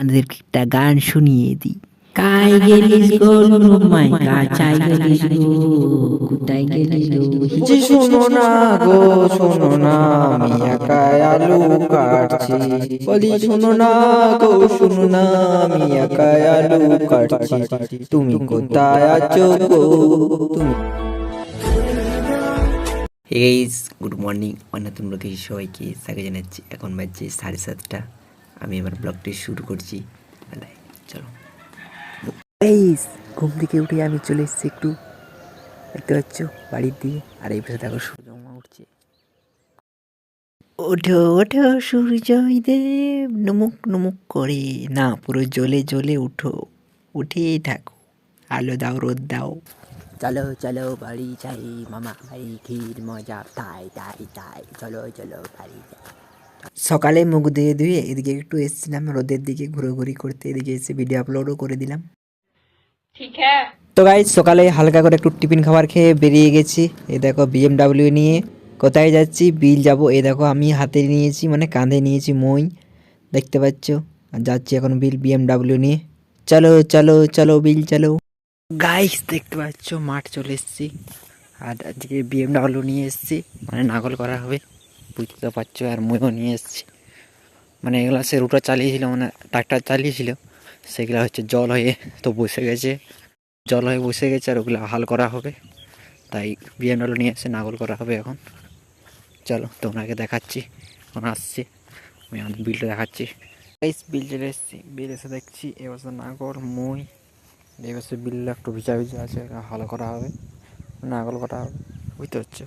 আমাদেরকে একটা গান শুনিয়ে দিই। কাই গেলিস গো মাই কাছাই গেলিস গো কোথায় গেলিস গো শোনো না গো শোনো না আমি একাই আলু কাটছি। বলি শোনো না গো শোনো না আমি একাই আলু কাটছি। তুমি কোথায় আছো গো? তুমি হেইস গুড মর্নিং অন্যতম লোকে সবাইকে স্বাগত জানাচ্ছি। এখন বাজছে সাড়ে সাতটা। আমি এবার ব্লগটি শুরু করছি। চলো। গাইস ঘুম থেকে উঠে আমি চলে এসেছি একটু। দেখতে পাচ্ছ, বাড়ির দিকে। আর এই পাশে দেখো সূর্য মামা উঠছে। ওঠো ওঠো সূর্যই দেব নমুক নমুক করে। না, পুরো জ্বলে জ্বলে উঠো। উঠেই থাকো। আলো দাও, রোদ দাও। চলো চলো, বাড়ি যাই। মামা বাড়ি ক্ষীর মজা। তাই তাই তাই। চলো চলো, বাড়ি যাই। সকালে মুখ ধুয়ে ধুয়ে এদিকে একটু এসেছিলাম রোদের দিকে ঘুরোঘুরি করতে এদিকে এসে ভিডিও আপলোডও করে দিলাম। হ্যাঁ। তো গাই সকালে হালকা করে একটু টিফিন খাবার খেয়ে বেরিয়ে গেছি। এ দেখো বিএমডাব্লিউ নিয়ে কোথায় যাচ্ছি? বিল যাব। এ দেখো আমি হাতে নিয়েছি মানে কাঁধে নিয়েছি মই দেখতে পাচ্ছ? আর যাচ্ছি এখন বিল বিএমডাব্লিউ নিয়ে। চলো চলো চলো বিল চলো। গাইস দেখতে পাচ্ছ মাঠ চলে এসছি। আর আজকে বিএমডাব্লিউ নিয়ে এসছি মানে নাগল করা হবে। বুঝতে পারছ? আর মইও নিয়ে এসেছি। মানে এগুলো সে রুটা চালিয়েছিল মানে ট্রাক্টর চালিয়েছিল। সেগুলো হচ্ছে জল হয়ে তো বসে গেছে। জল হয়ে বসে গেছে আর ওগুলো হাল করা হবে। তাই বিএমডাব্লিউ নিয়ে এসে নাগল করা হবে এখন। চলো তো ওনাকে দেখাচ্ছি। এখন আসছি। আমি এখন বিলটা দেখাচ্ছি। এই বিল চলে এসেছি। বিল এসে দেখছি এবছর নাগল মই এবছর বিলটা একটু ভিজা ভিজা আছে হাল করা হবে। নাগল করা হবে। বুঝতে পারছ?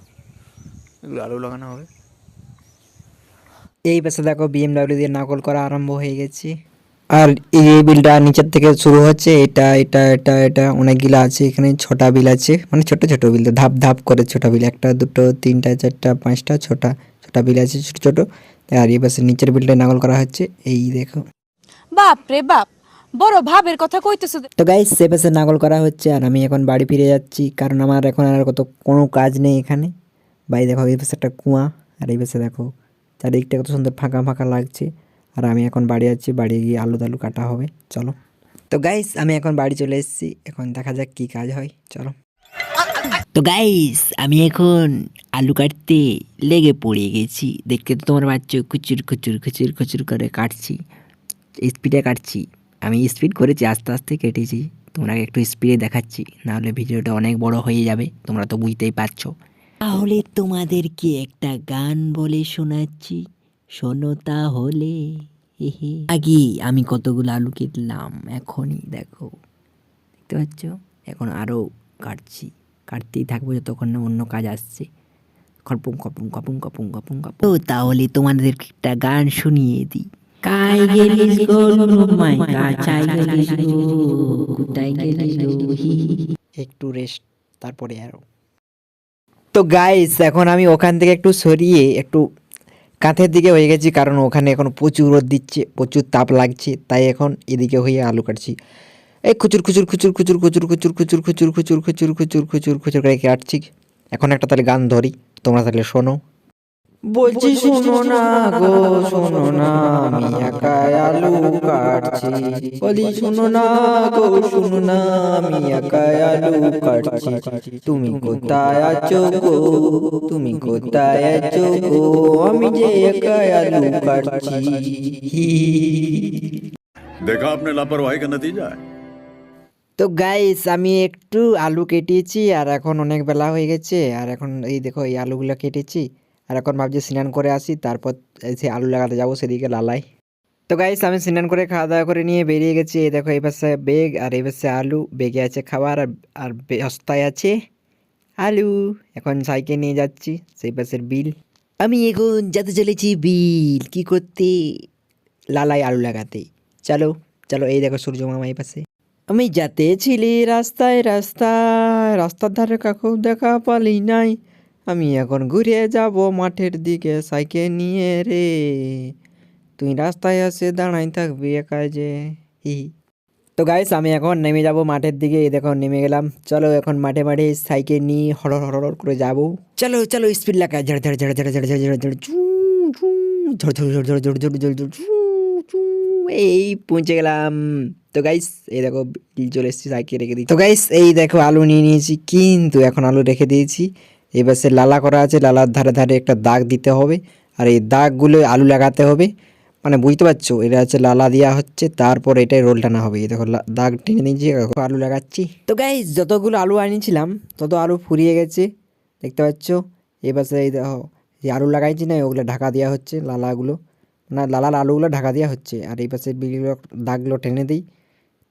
এগুলো আলু লাগানো হবে। এই পাশে দেখো বিএমডাব্লিউ দিয়ে নাগল করা আরম্ভ হয়ে গেছে। আর এই বিলটা নিচের থেকে শুরু হচ্ছে এটা এটা এটা এটা অনেকগুলো আছে এখানে ছটা বিল আছে মানে ছোট ছোট বিল ধাপ ধাপ করে ছোট বিল একটা দুটো তিনটা চারটা পাঁচটা ছটা ছটা বিল আছে ছোট ছোট। আর এই পাশে নিচের বিলটা নাগল করা হচ্ছে এই দেখো। বাপ রে বাপ বড় ভাবের কথা কইতেছো তো। গাইস সে পাশে নাগল করা হচ্ছে আর আমি এখন বাড়ি ফিরে যাচ্ছি কারণ আমার এখন আর কত কোনো কাজ নেই এখানে। বাড়ি দেখো এই পাশে একটা কুয়া আর এই পাশে দেখো চারিদিকটা কত সুন্দর ফাঁকা ফাঁকা লাগছে। আর আমি এখন বাড়ি যাচ্ছি বাড়ি গিয়ে আলু দালু কাটা হবে। চলো। তো গাইস আমি এখন বাড়ি চলে এসেছি। এখন দেখা যাক কি কাজ হয়। চলো। তো গাইস আমি এখন আলু কাটতে লেগে পড়ে গেছি। দেখতে তো তোমার বাচ্চা খুচুর খুচুর খুচুর খুচুর করে কাটছি। স্পিডে কাটছি। আমি স্পিড করেছি, আস্তে আস্তে কেটেছি। তোমরা একটু স্পিডে দেখাচ্ছি। নাহলে ভিডিওটা অনেক বড় হয়ে যাবে। তোমরা তো বুঝতেই পারছ। তাহলে তোমাদেরকে একটা গান বলে শোনাচ্ছি। শোনো তাহলে। আগে আমি কতগুলো আলু কেটলাম, এখনই দেখো। দেখতে পাচ্ছ? এখন আরও কাটছি। কাটতেই থাকব যতক্ষণ না অন্য কাজ আসছে। খরপুং কপুং কপুং কপুং কপুং কপুং তো তাহলে তোমাদেরকে একটা গান শুনিয়ে দিই। একটু রেস্ট তারপরে আরও। তো গাইস এখন আমি ওখান থেকে একটু সরিয়ে একটু কাঁথের দিকে হয়ে গেছি কারণ ওখানে এখন প্রচুর রোদ দিচ্ছে প্রচুর তাপ লাগছে তাই এখন এদিকে হয়ে আলু কাটছি এই খুচুর খুচুর খুচুর খুচুর খুচুর খুচুর খুচুর খুচুর খুচুর খুচুর খুচুর খুচুর খুচুর করে কাটছি এখন একটা তাহলে গান ধরি তোমরা তাহলে শোনো বলছি শোনো না গো শোনো না আমি একা আলু কাটছি বলি শোনো না গো শোনো না আমি একা আলু কাটছি তুমি কোথায় আছো গো তুমি কোথায় আছো গো আমি যে একা আলু কাটছি দেখা আপনার লাপরওয়াহি কা নতিজা তো গাইস আমি একটু আলু কেটেছি আর এখন অনেক বেলা হয়ে গেছে আর এখন এই দেখো এই আলুগুলো কেটেছি আর এখন ভাবছি স্নান করে আসি, তারপর সে আলু লাগাতে যাব সেদিকে লালাই। তো গাইস আমি স্নান করে খাওয়া দাওয়া করে নিয়ে বেরিয়ে গেছি, এই দেখো এই পাশে বেগ আর এই পাশে আলু বেগে আছে খাবার আর বস্তায় আছে আলু। এখন সাইকেল নিয়ে যাচ্ছি, সেই পাশের বিল। আমি এখন যেতে চলেছি বিল, কি করতে? লালাই আলু লাগাতে। চলো চলো এই দেখো সূর্য মামা এই পাশে। আমি যাতে ছিলি রাস্তায় রাস্তায়, রাস্তার ধারে কাকু দেখা পালি নাই। আমি এখন ঘুরে যাব মাঠের দিকে সাইকেল নিয়ে রে তুই রাস্তায় এসে দাঁড়াই থাকবি একা যে হি তো গাইস আমি এখন নেমে যাব মাঠের দিকে দেখো নেমে গেলাম চলো এখন মাঠে মাঠে সাইকেল নিয়ে হড়র হড়র করে যাব চলো চলো স্পিড লাগা ঝড় ঝড় ঝড় ঝড় ঝড় ঝড় ঝড় ঝড় ঝড় ঝড় ঝড় ঝড় ঝড় ঝড় ঝড় ঝড় এই পৌঁছে গেলাম তো গাইস এই দেখো চলে এসেছি সাইকেল রেখে দিই তো গাইস এই দেখো আলু নিয়ে নিয়েছি কিন্তু এখন আলু রেখে দিয়েছি এবার সে লালা করা আছে, লালার ধারে ধারে একটা দাগ দিতে হবে আর এই দাগগুলো আলু লাগাতে হবে। মানে বুঝতে পারছ? এটা হচ্ছে লালা দেওয়া হচ্ছে, তারপর এটাই রোল টানা হবে। এই দেখো দাগ টেনে নিয়েছি আলু লাগাচ্ছি। তো গাইস যতগুলো আলু আনিয়েছিলাম, তত আলু ফুরিয়ে গেছে, দেখতে পাচ্ছ? সে এই দেখো, যে আলু লাগাইছি না, ওগুলো ঢাকা দেওয়া হচ্ছে, লালাগুলো। না, লালার আলুগুলো ঢাকা দেওয়া হচ্ছে। আর এই পাশে বিলগুলো দাগগুলো টেনে দিই।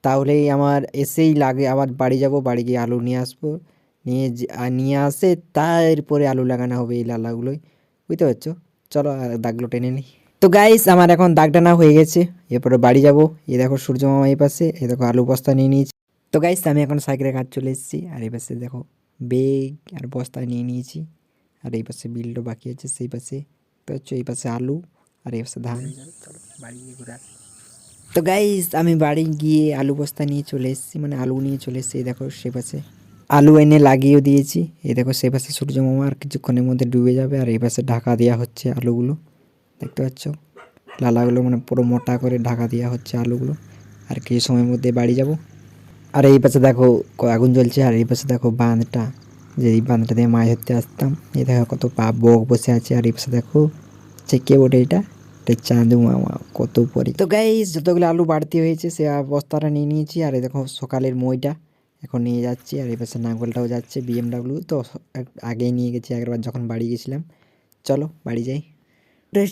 তাহলেই আমার এসেই লাগে আবার বাড়ি যাব, বাড়ি গিয়ে আলু নিয়ে আসব। নিয়ে নিয়ে আসে, তারপরে আলু লাগানো হবে এই লালাগুলোই। বুঝতে পারছ? চলো দাগগুলো টেনে নিই। তো গাইস আমার এখন দাগ টানা হয়ে গেছে। এরপরে বাড়ি যাব। এই দেখো সূর্য মামা এই পাশে, এই দেখো আলু বস্তা নিয়ে নিয়েছি। তো গাইস আমি এখন সাইকেলের কাজ চলে এসেছি। আর এই পাশে দেখো বেগ আর বস্তা নিয়ে নিয়েছি। আর এই পাশে বিলটা বাকি আছে, সেই পাশে। তো হচ্ছে এই পাশে আলু আর এই পাশে ধান। বাড়ি তো গাইস আমি বাড়ি গিয়ে আলু বস্তা নিয়ে চলে এসেছি। মানে আলু নিয়ে চলে এসেছি দেখো সে পাশে। আলু এনে লাগিয়েও দিয়েছি। এই দেখো সে পাশে সূর্য মামা আর কিছুক্ষণের মধ্যে ডুবে যাবে আর এই পাশে ঢাকা দেওয়া হচ্ছে আলুগুলো। দেখতে পাচ্ছ? লালাগুলো মানে পুরো মোটা করে ঢাকা দেওয়া হচ্ছে আলুগুলো। আর কিছু সময়ের মধ্যে বাড়ি যাব। আর এই পাশে দেখো আগুন জ্বলছে। আর এই পাশে দেখো বাঁধটা। যে এই বাঁধটা দিয়ে মাছ ধরতে আসতাম। এই দেখো, কত পা বক বসে আছে। আর এই পাশে দেখো, সে কে ওঠে এটা? এটা চাঁদু মামা। কত উপরে। তো গাইস যতগুলো আলু বাড়তি হয়েছে, সে আর বস্তাটা নিয়ে নিয়েছি। আর এই দেখো, সকালের মইটা। এখন নিয়ে যাচ্ছি আর এই পাশে নাঙ্গলটাও যাচ্ছে বিএমডাব্লিউ তো এক- আগেই নিয়ে গেছি একবার যখন বাড়ি গেছিলাম। চলো বাড়ি যাই।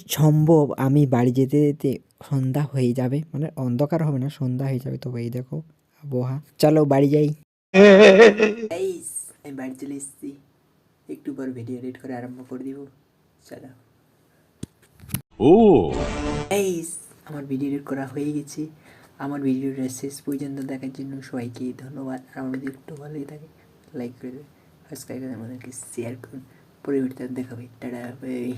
সম্ভব আমি বাড়ি যেতে যেতে সন্ধ্যা হয়ে যাবে মানে অন্ধকার হবে না সন্ধ্যা হয়ে যাবে তবে এই দেখো আবহাওয়া। চলো বাড়ি যাই। আমি বাড়ি চলে এসেছি। একটু পর ভিডিও এডিট করে আরম্ভ করে দিব। চলো। গাইস আমার ভিডিও এডিট করা হয়ে গেছে। আমার ভিডিওটা শেষ পর্যন্ত দেখার জন্য সবাইকে ধন্যবাদ। আর আমার যদি একটু ভালোই থাকে লাইক করে দেবে সাবস্ক্রাইব করে আমাদেরকে শেয়ার করুন। পরে ভিডিওটা দেখাবে টাটা বাই